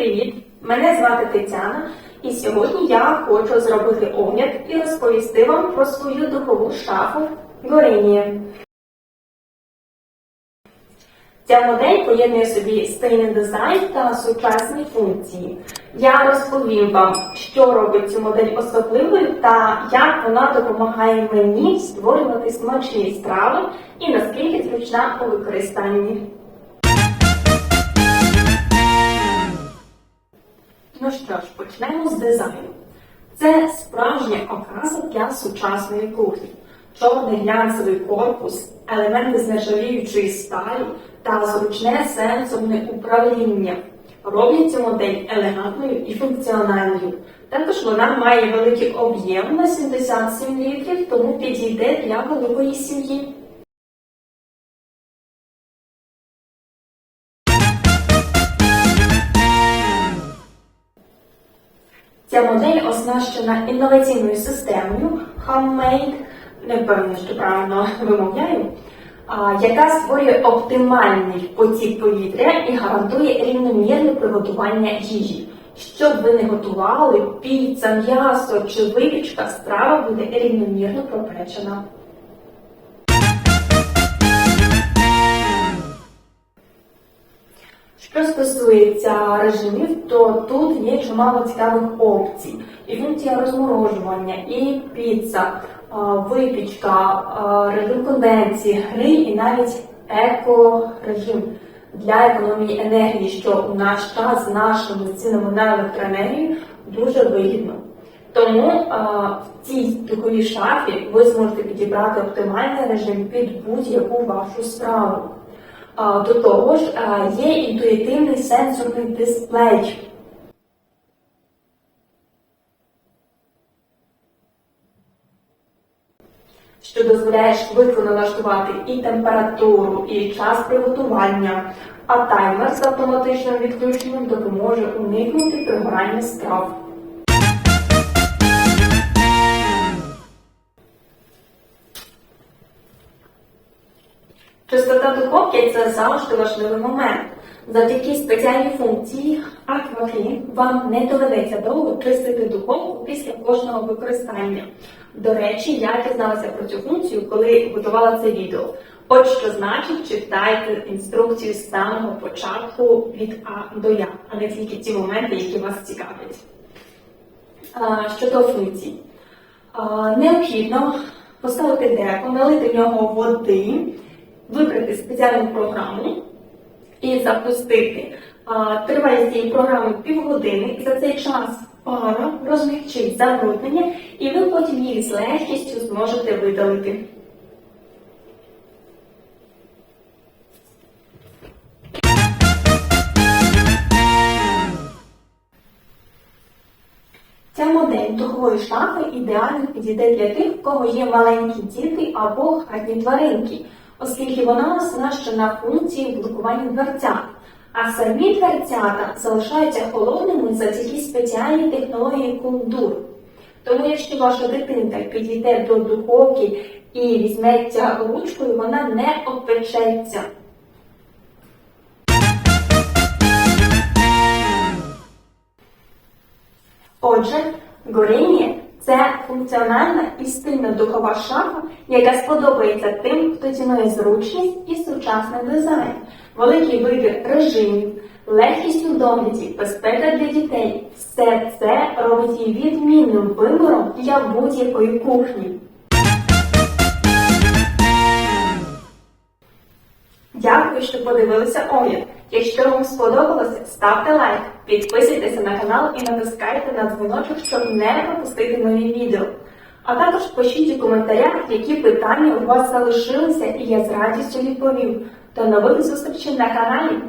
привіт! Мене звати Тетяна, і сьогодні я хочу зробити огляд і розповісти вам про свою духову шафу Горінія. Ця модель поєднує собі стильний дизайн та сучасні функції. Я розповім вам, що робить цю модель особливою та як вона допомагає мені створювати смачні страви і наскільки зручна у використанні. Що ж, почнемо з дизайну. Це справжня окраса для сучасної кухні. Чорний глянцевий корпус, елементи з нержавіючої сталі та зручне сенсорне управління роблять цю модель елегантною і функціональною. Також вона має великий об'єм на 77 літрів, тому підійде для великої сім'ї. Ця модель оснащена інноваційною системою Handmade, не впевнена, що правильно вимовляю, яка створює оптимальний потік повітря і гарантує рівномірне приготування їжі. Щоб ви не готували, піца, м'ясо чи випічка, страва буде рівномірно пропечена. Стосується режимів, то тут є чимало цікавих опцій. І функція розморожування, і піца, випічка, режим конденції, гриль і навіть еко-режим для економії енергії, що у наш час з нашими цінами на електроенергію дуже вигідно. Тому а, в цій духовій шафі ви зможете підібрати оптимальний режим під будь-яку вашу справу. До того ж, є інтуїтивний сенсорний дисплей. Що дозволяє швидко налаштувати і температуру, і час приготування, а таймер з автоматичним відключенням допоможе уникнути пригорання страв. Чистота духовки це завжди важливий момент. Завдяки спеціальній функції акваклін вам не доведеться довго чистити духовку після кожного використання. До речі, я дізналася про цю функцію, коли готувала це відео. От що значить, читайте інструкцію з самого початку від А до Я, а не тільки ті моменти, які вас цікавлять. Щодо функцій, необхідно поставити деко, налити в нього води вибрати спеціальну програму і запустити. Триває цієї програми півгодини, і за цей час пара розмягчить забруднення, і ви потім їх з легкістю зможете видалити. Ця модель духової шафи ідеально підійде для тих, в кого є маленькі діти або хатні тваринки, оскільки вона оснащена функцією блокування дверцят. А самі дверцята залишаються холодними завдяки спеціальній технології кондур. Тому, якщо ваша дитинка підійде до духовки і візьметься ручкою, вона не обпечеться. Отже, горіння це функціональна і стильна духова шафа, яка сподобається тим, хто цінує зручність і сучасний дизайн, великий вибір режимів, легкість у догляді, безпека для дітей. Все це робить її відмінним вибором для будь-якої кухні. Дякую, що подивилися огляд. Якщо вам сподобалося, ставте лайк, підписуйтеся на канал і натискайте на дзвіночок, щоб не пропустити нові відео. А також пишіть у коментарях, які питання у вас залишилися, і я з радістю відповім. До нових зустрічей на каналі!